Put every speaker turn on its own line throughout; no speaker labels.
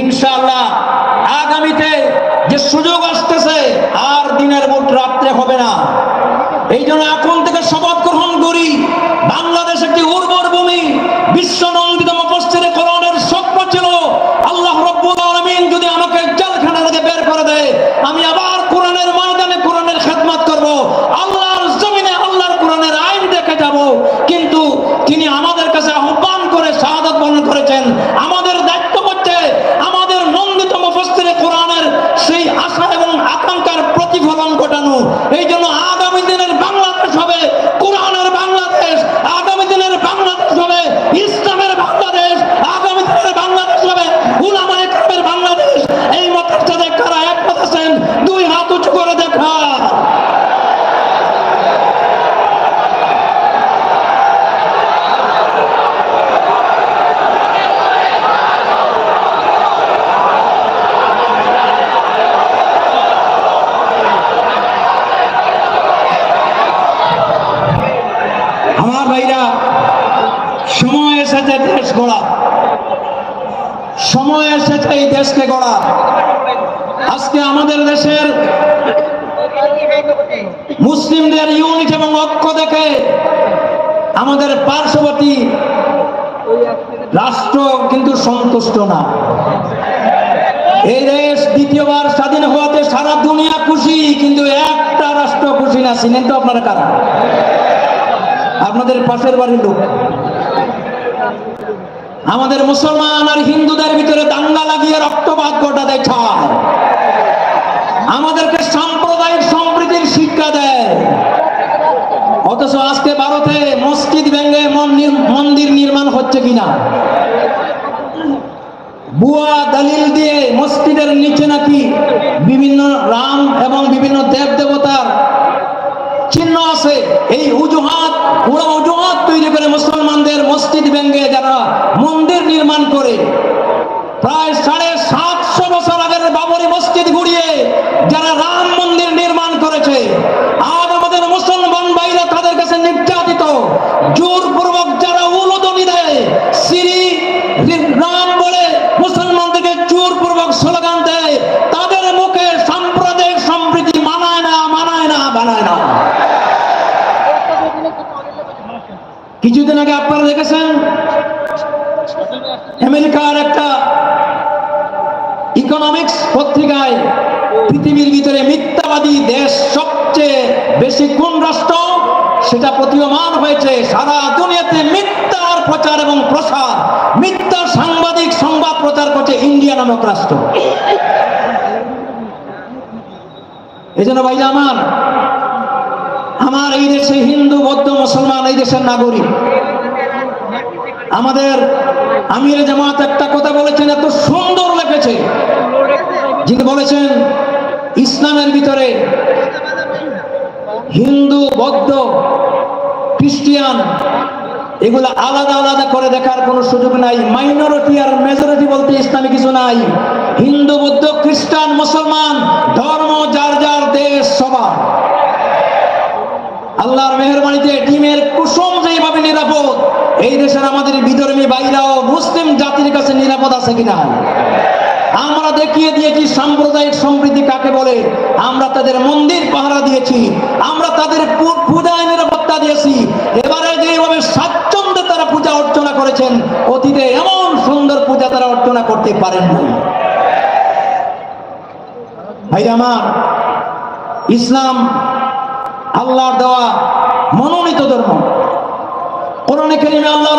ইনশাআল্লাহ আগামীতে যে সুযোগ আসতেছে, আর দিনের মোট রাত্রে হবে না। এই জন্য এখন থেকে শপথ গ্রহণ করি, বাংলাদেশ একটি উর্বর ভূমি বিশ্ব নন্দিত মফস্তিরে কোরআনের স্বপ্ন ছিল আল্লাহ রব্বুল আলমিন যদি আমাকে জেলখানা থেকে বের করে দেয় আমি আবার কোরআনের ময়দানে কোরআনের খেদমত করব আল্লাহর জমিনে আল্লাহর কোরআনের আইন দেখে যাব কিন্তু তিনি আমাদের কাছে আহ্বান করে শাহাদত বর্ণন করেছেন আমাদের দায়িত্ব হচ্ছে আমাদের নন্দিত মফস্তিরে কোরআনের সেই আশা এবং প্রতিফলন ঘটানো। এই জন্য আগামী দিনের বাংলাদেশ হবে কোরআনের বাংলাদেশ আগামী দিনের বাংলাদেশ হবে ইসলামের বাংলাদেশ আগামী দিনের বাংলাদেশ হবে উলামায়ে কেরামের বাংলাদেশ এই মতের সাথে কারা একমত আছেন দুই হাত উঁচু করে দেখা আমার ভাইরা, সময় এসেছে দেশ গড়া। সময় এসেছে এই দেশকে গড়া। আজকে আমাদের দেশের মুসলিমদের ইউনিট এবং ঐক্য দেখে আমাদের পার্শ্ববর্তী রাষ্ট্র কিন্তু সন্তুষ্ট না। এই দেশ দ্বিতীয়বার স্বাধীন হওয়াতে সারা দুনিয়া খুশি, কিন্তু একটা রাষ্ট্র খুশি না। চিনেন তো আপনারা কারা? আপনাদের পাশের বাড়ির লোক। আমাদের মুসলমান আর হিন্দুদের ভিতরে দাঙ্গা লাগিয়ে রক্তপাত ঘটাতে চায় আমাদেরকে সাম্প্রদায়িক সম্প্রীতির শিক্ষা দেয়। অথচ আজকে ভারতে মসজিদ ভেঙে মন্দির নির্মাণ হচ্ছে কিনা? বুয়া দলিল দিয়ে মসজিদের নিচে নাকি বিভিন্ন রাম এবং বিভিন্ন দেব দেবতার চিহ্ন আছে? এই অজুহাত পুরো অজুহাত তৈরি করে মুসলমানদের মসজিদ ভেঙ্গে যারা মন্দির নির্মাণ করে প্রায় সাড়ে সাতশো বছর আগের বাবরি মসজিদ ঘুরিয়ে যারা রাম মন্দির নির্মাণ করেছে, আজ আমাদের মুসলমান ভাইরা তাদের কাছে নির্যাতিত। জোরপূর্বক যারা উলুদনি দেয় শ্রী রাম বলে মুসলমানদেরকে জোরপূর্বক স্লোগান দেয়, তাদের মুখে সাম্প্রদায়িক সম্প্রীতি মানায় না মানায় না মানায় না। কিছুদিন আগে আপনারা দেখেছেন আমেরিকার একটা ইকোনমিক্স পত্রিকায় পৃথিবীর ভিতরে মিথ্যাবাদী দেশ সবচেয়ে বেশি কোন রাষ্ট্র? সেটা প্রতীয়মান হয়েছে সারা দুনিয়াতে মিথ্যার প্রচার এবং প্রসার। মিথ্যা সাংবাদিক সংবাদ প্রচার করছে ইন্ডিয়া নামক রাষ্ট্র। এই জন্য ভাই আমার আমার এই দেশে হিন্দু, বৌদ্ধ, মুসলমান এই দেশের নাগরিক আমাদের আমির জামাত একটা কথা বলেছেন, এত সুন্দর লেখেছে। যিনি বলেছেন, ইসলামের ভিতরে হিন্দু, বৌদ্ধ, খ্রিস্টিয়ান, এগুলো আলাদা আলাদা করে দেখার কোনো সুযোগ নাই। মাইনরিটি আর মেজরিটি বলতে ইসলামে কিছু নাই। হিন্দু, বৌদ্ধ, খ্রিস্টান, মুসলমান, ধর্ম, যার যার দেশ, সবার। আল্লাহর মেহরবানিতে ডিমের কুসুম যেভাবে নিরাপদ এই দেশের আমাদের বিধর্মী বাইরাও মুসলিম জাতির কাছে নিরাপদ আছে কিনা? আমরা দেখিয়ে দিয়েছি সাম্প্রদায়িক সম্প্রীতি কাকে বলে? আমরা তাদের মন্দির পাহারা দিয়েছি, আমরা তাদের পূজায় নিরাপত্তা দিয়েছি। এবারে যেভাবে স্বাচ্ছন্দ্যে তারা পূজা অর্চনা করেছেন, অতীতে এমন সুন্দর পূজা তারা অর্চনা করতে পারেন না ভাই আমার, ইসলাম আল্লাহর দেওয়া মনোনীত ধর্ম। কোরআনে কারিমে আল্লাহ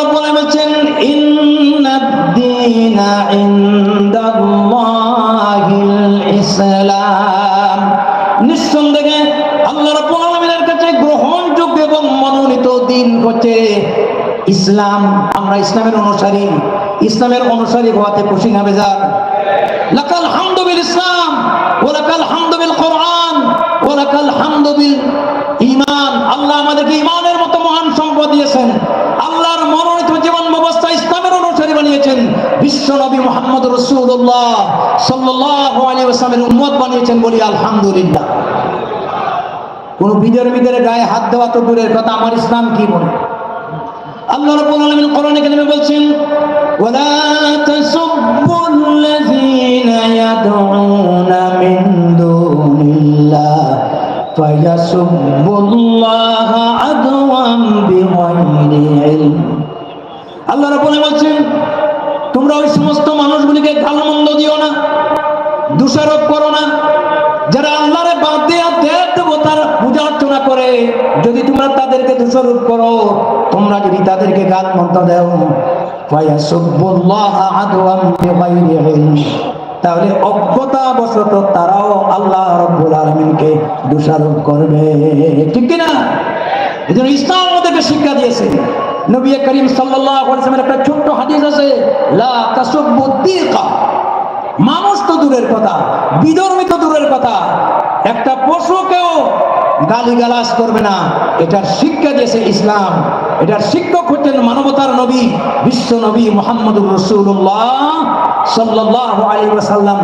ইসলাম। মনোনীত দিন ইসলাম। আমরা ইসলামের অনুসারী। ইসলামের অনুসারী হওয়াতে খুশি না বেজার। লাকাল হামদু বিল ইসলাম, ওয়া লাকাল হামদু বিল কোরআন, ওয়া লাকাল বানিয়েছেন বিশ্ব নবী মোহাম্মদ রসুল্লাহ সাল্লাহ আলী আসলামের উম্মত বানিয়েছেন বলি আলহামদুলিল্লাহ। কোন বিদের বিদের গায়ে হাত দেওয়া তো দূরের কথা, আমার ইসলাম কি বলে আল্লাহ বলছেন তোমরা ওই সমস্ত মানুষগুলিকে গালমন্দ দিও না, দোষারোপ করো না। যারা আল্লাহরে বাদ দেব দেবতার পূজা অর্চনা করে, যদি তোমরা তাদেরকে দোষারোপ করো, তোমরা যদি তাদেরকে গাল মন্দ দেও তাহলে অজ্ঞতাবশত তারাও আল্লাহ রব্বুল আলমিনকে দোষারোপ করবে। ঠিক কিনা? এই জন্য ইসলাম আমাদেরকে শিক্ষা দিয়েছে। নবী করিম আলাইহি একটা ছোট্ট হাদিস আছে, লা মানুষ তো দূরের কথা, বিধর্মী তো দূরের কথা। একটা পশুকেও গালিগালাজ করবে না। এটার শিক্ষা দিয়েছে ইসলাম। এটার শিক্ষক হচ্ছেন মানবতার নবী, বিশ্ব নবী মোহাম্মদুর রসুল্লাহ সাল্লাহ আলী ওয়াসাল্লাম।